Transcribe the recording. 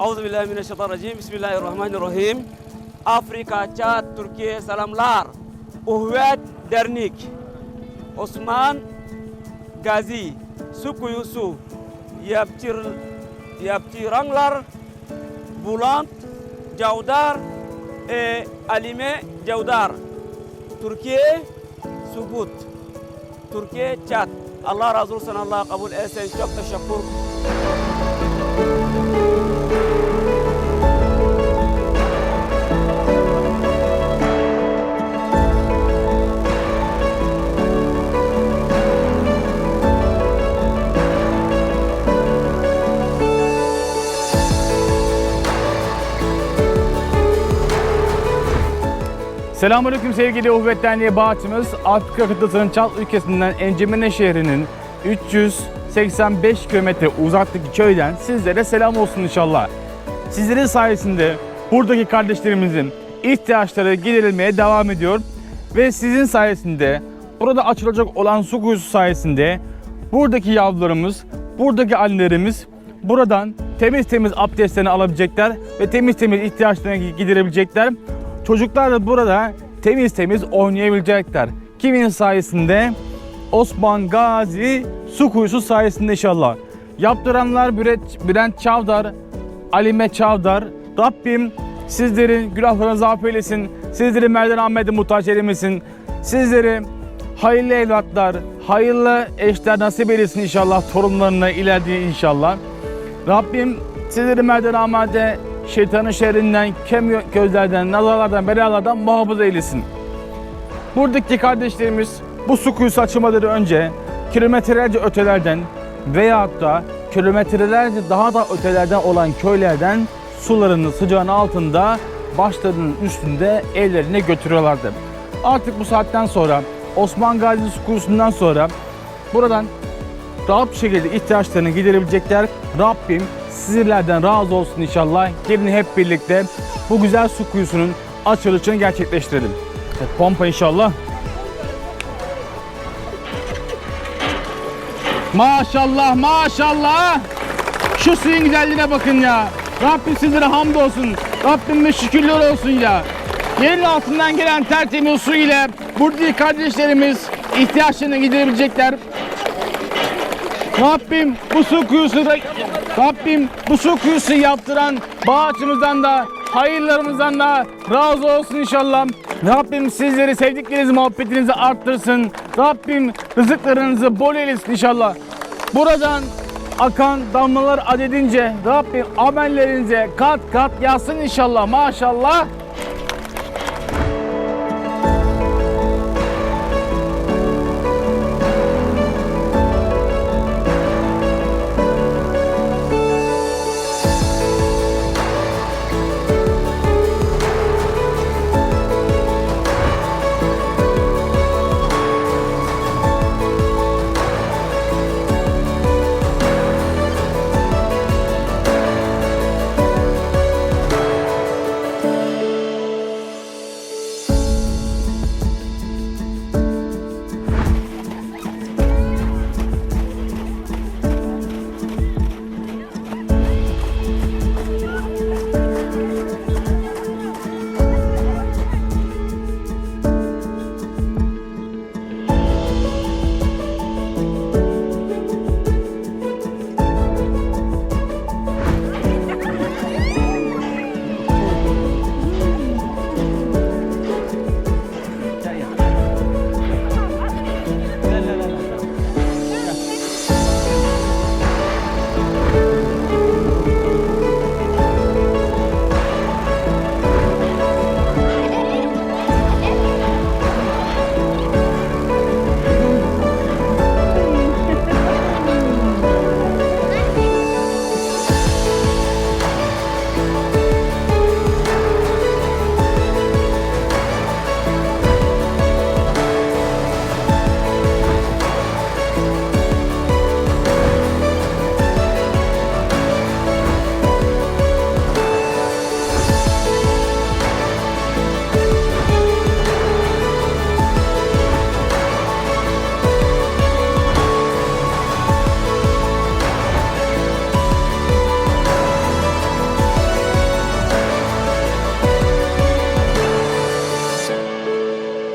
Euzubillahimineşşeytanirracim. Bismillahirrahmanirrahim. Afrika, Çat, Türkiye selamlar. Uhvet Dernek. Osman Gazi. Suku Yusuf. Yapçır, yapçıranlar. Bulant Cavdar. E, Alime Cavdar. Türkiye Subut. Türkiye Çat. Allah razı olsun. Allah kabul etsin. Çok teşekkür. Selamünaleyküm sevgili Uhvet Derneği bağışçımız. Afrika kıtasının Çat ülkesinden Encemene şehrinin 385 kilometre uzaktaki köyden sizlere selam olsun inşallah. Sizlerin sayesinde buradaki kardeşlerimizin ihtiyaçları giderilmeye devam ediyor. Ve sizin sayesinde burada açılacak olan su kuyusu sayesinde buradaki yavrularımız, buradaki annelerimiz buradan temiz temiz abdestlerini alabilecekler ve temiz temiz ihtiyaçlarını giderebilecekler. Çocuklar da burada temiz temiz oynayabilecekler. Kimin sayesinde? Osman Gazi su kuyusu sayesinde inşallah. Yaptıranlar Bülent, Çavdar, Alime Çavdar. Rabbim sizlerin günahlarınızı affeylesin. Sizleri merdan Ahmet'e muhtaç eylemesin. Sizleri hayırlı evlatlar, hayırlı eşler nasip eylesin inşallah torunlarına ileride inşallah. Rabbim sizleri merdan Ahmet'e şeytanın şerrinden, kem gözlerden, nazarlardan, belalardan muhafaza eylesin. Buradaki kardeşlerimiz bu su kuyusu açılmadan önce kilometrelerce ötelerden veyahut da kilometrelerce daha da ötelerden olan köylerden sularını sıcağın altında başlarının üstünde evlerine götürüyorlardı. Artık bu saatten sonra Osman Gazi su kuyusundan sonra buradan rahat bir şekilde ihtiyaçlarını giderebilecekler. Rabbim sizlerden razı olsun inşallah. Gelin hep birlikte bu güzel su kuyusunun açılışını gerçekleştirelim. Evet, pompa inşallah. Maşallah maşallah. Şu suyun güzelliğine bakın ya. Rabbim sizlere hamdolsun. Rabbime şükürler olsun ya. Yerin altından gelen tertemiz su ile buradaki kardeşlerimiz ihtiyaçlarını giderebilecekler. Rabbim bu su kuyusu da Rabbim bu su kuyusu yaptıran bağışımızdan da hayırlarımızdan da razı olsun inşallah. Rabbim sizleri sevdiklerinizi muhabbetinizi arttırsın. Rabbim rızıklarınızı bol eylesin inşallah. Buradan akan damlalar adedince Rabbim amellerinize kat kat yazsın inşallah maşallah.